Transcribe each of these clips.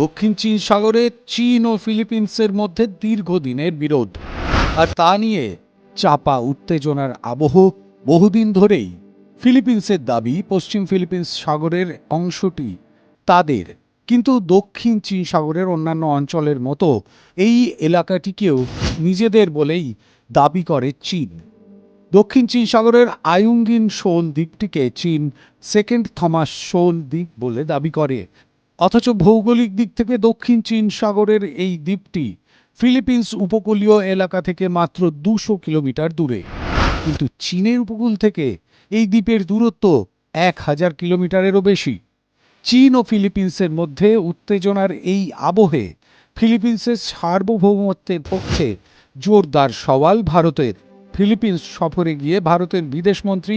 দক্ষিণ চীন সাগরে চীন ও ফিলিপিন্সের মধ্যে দীর্ঘদিনের বিরোধ। আর তা নিয়ে চাপা উত্তেজনার আবহ বহুদিন ধরেই ফিলিপিন্সের দাবি পশ্চিম ফিলিপিন্স সাগরের অংশটি তাদের। কিন্তু দক্ষিণ চীন সাগরের অন্যান্য অঞ্চলের মতো এই এলাকাটিকেও নিজেদের বলেই দাবি করে চীন। দক্ষিণ চীন সাগরের আয়ুঙ্গিন শোল দ্বীপটিকে চীন সেকেন্ড থমাস শোল দ্বীপ বলে দাবি করে। অথচ ভৌগোলিক দিক থেকে দক্ষিণ চীন সাগরের এই দ্বীপটি ফিলিপিন্স উপকূলীয় এলাকা থেকে মাত্র দুশো কিলোমিটার দূরে। কিন্তু চীনের উপকূল থেকে এই দ্বীপের দূরত্ব এক হাজার কিলোমিটারেরও বেশি। চীন ও ফিলিপিন্সের মধ্যে উত্তেজনার এই আবহে ফিলিপিন্সের সার্বভৌমত্বের পক্ষে জোরদার সওয়াল ভারতের। ফিলিপিন্স সফরে গিয়ে ভারতের বিদেশমন্ত্রী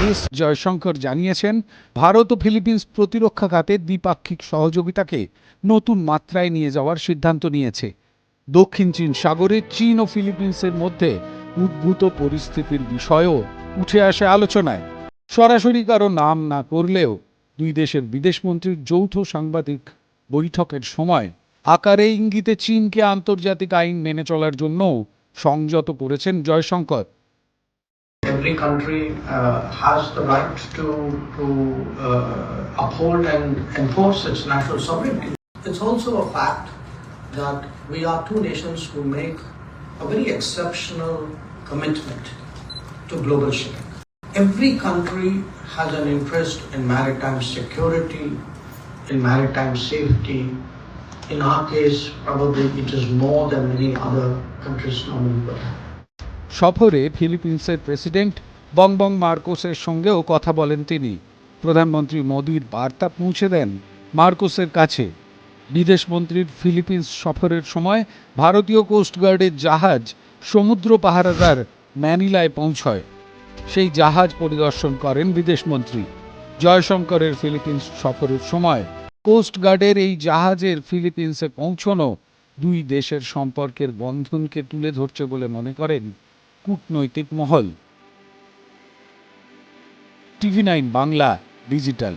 এস জয়শঙ্কর জানিয়েছেন, ভারত ও ফিলিপিন্স প্রতিরক্ষা খাতে দ্বিপাক্ষিক সহযোগিতাকে নতুন মাত্রায় নিয়ে যাওয়ার সিদ্ধান্ত নিয়েছে। দক্ষিণ চীন সাগরে চীন ও ফিলিপিন্সের মধ্যে উদ্ভূত পরিস্থিতির বিষয়েও উঠে আসে আলোচনায়। সরাসরি কারও নাম না করলেও দুই দেশের বিদেশমন্ত্রীর যৌথ সাংবাদিক বৈঠকের সময় আকারে ইঙ্গিতে চীনকে আন্তর্জাতিক আইন মেনে চলার জন্য সংযত করেছেন Jaishankar. Every country uh, has the right to, to uh, uphold and enforce its national sovereignty. It's also a fact that we are two nations who make a very exceptional commitment to global shipping. Every country has an interest in maritime security, in maritime safety. In our case, probably it is more than many other countries normally would have. সফরে ফিলিপিন্সের president Bongbong মার্কোসের সঙ্গেও কথা বলেন তিনি। প্রধানমন্ত্রী মোদির বার্তা পৌঁছে দেন মার্কোসের কাছে। বিদেশমন্ত্রীর ফিলিপিন্স সফরের সময় ভারতীয় কোস্টগার্ডের জাহাজ সমুদ্র পাহারাদার ম্যানিলায় পৌঁছয়। সেই জাহাজ পরিদর্শন করেন বিদেশমন্ত্রী জয়শঙ্করের ফিলিপিন্স সফরের সময় কোস্টগার্ডের এই জাহাজের ফিলিপিন্সে পৌঁছনো দুই দেশের সম্পর্কের বন্ধনকে তুলে ধরছে বলে মনে করেন কূটনৈতিক মহল। TV nine Bangla digital.